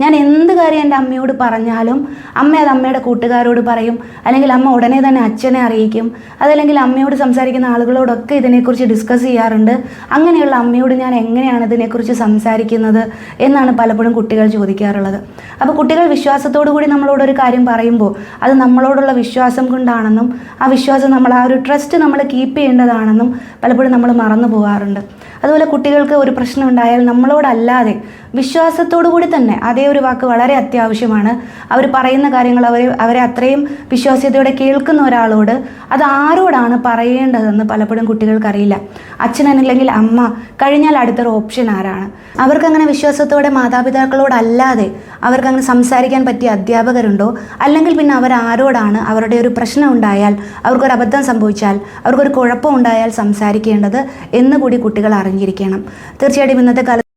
ഞാൻ എന്ത് കാര്യം എന്റെ അമ്മയോട് പറഞ്ഞാലും അമ്മ അത് അമ്മയുടെ കൂട്ടുകാരോട് പറയും. അല്ലെങ്കിൽ അമ്മ ഉടനെ തന്നെ അച്ഛനെ അറിയിക്കും. അതല്ലെങ്കിൽ അമ്മയോട് സംസാരിക്കുന്ന ആളുകളോടൊക്കെ ഇതിനെക്കുറിച്ച് ഡിസ്കസ് ചെയ്യാറുണ്ട്. അങ്ങനെയുള്ള അമ്മയോട് ഞാൻ എങ്ങനെയാണ് ഇതിനെക്കുറിച്ച് സംസാരിക്കുന്നത് എന്നാണ് പലപ്പോഴും കുട്ടികൾ ചോദിക്കാറുള്ളത്. അപ്പോൾ കുട്ടികൾ വിശ്വാസത്തോടു കൂടി നമ്മളോട് ഒരു കാര്യം പറയുമ്പോൾ അത് നമ്മളോടുള്ള വിശ്വാസം കൊണ്ടാണെന്നും ആ വിശ്വാസം നമ്മൾ ആ ഒരു ട്രസ്റ്റ് നമ്മൾ കീപ്പ് ചെയ്യേണ്ടതാണെന്നും പലപ്പോഴും നമ്മൾ മറന്നു പോകാറുണ്ട്. അതുപോലെ കുട്ടികൾക്ക് ഒരു പ്രശ്നം ഉണ്ടായാൽ നമ്മളോടല്ലാതെ വിശ്വാസത്തോടു കൂടി തന്നെ അതേ ഒരു വാക്ക് വളരെ അത്യാവശ്യമാണ്. അവർ പറയുന്ന കാര്യങ്ങൾ അവർ അവരെ അത്രയും വിശ്വാസ്യതയോടെ കേൾക്കുന്ന ഒരാളോട് അത് ആരോടാണ് പറയേണ്ടതെന്ന് പലപ്പോഴും കുട്ടികൾക്കറിയില്ല. അച്ഛനല്ലെങ്കിൽ അമ്മ കഴിഞ്ഞാൽ അടുത്തൊരു ഓപ്ഷൻ ആരാണ്? അവർക്കങ്ങനെ വിശ്വാസത്തോടെ മാതാപിതാക്കളോടല്ലാതെ അവർക്കങ്ങനെ സംസാരിക്കാൻ പറ്റിയ അധ്യാപകരുണ്ടോ? അല്ലെങ്കിൽ പിന്നെ അവർ ആരോടാണ് അവരുടെ ഒരു പ്രശ്നം ഉണ്ടായാൽ അവർക്കൊരു അബദ്ധം സംഭവിച്ചാൽ അവർക്കൊരു കുഴപ്പം ഉണ്ടായാൽ സംസാരിക്കേണ്ടത് എന്ന് കൂടി കുട്ടികൾ അറിഞ്ഞിരിക്കണം. തീർച്ചയായിട്ടും ഇന്നത്തെ കാലത്ത്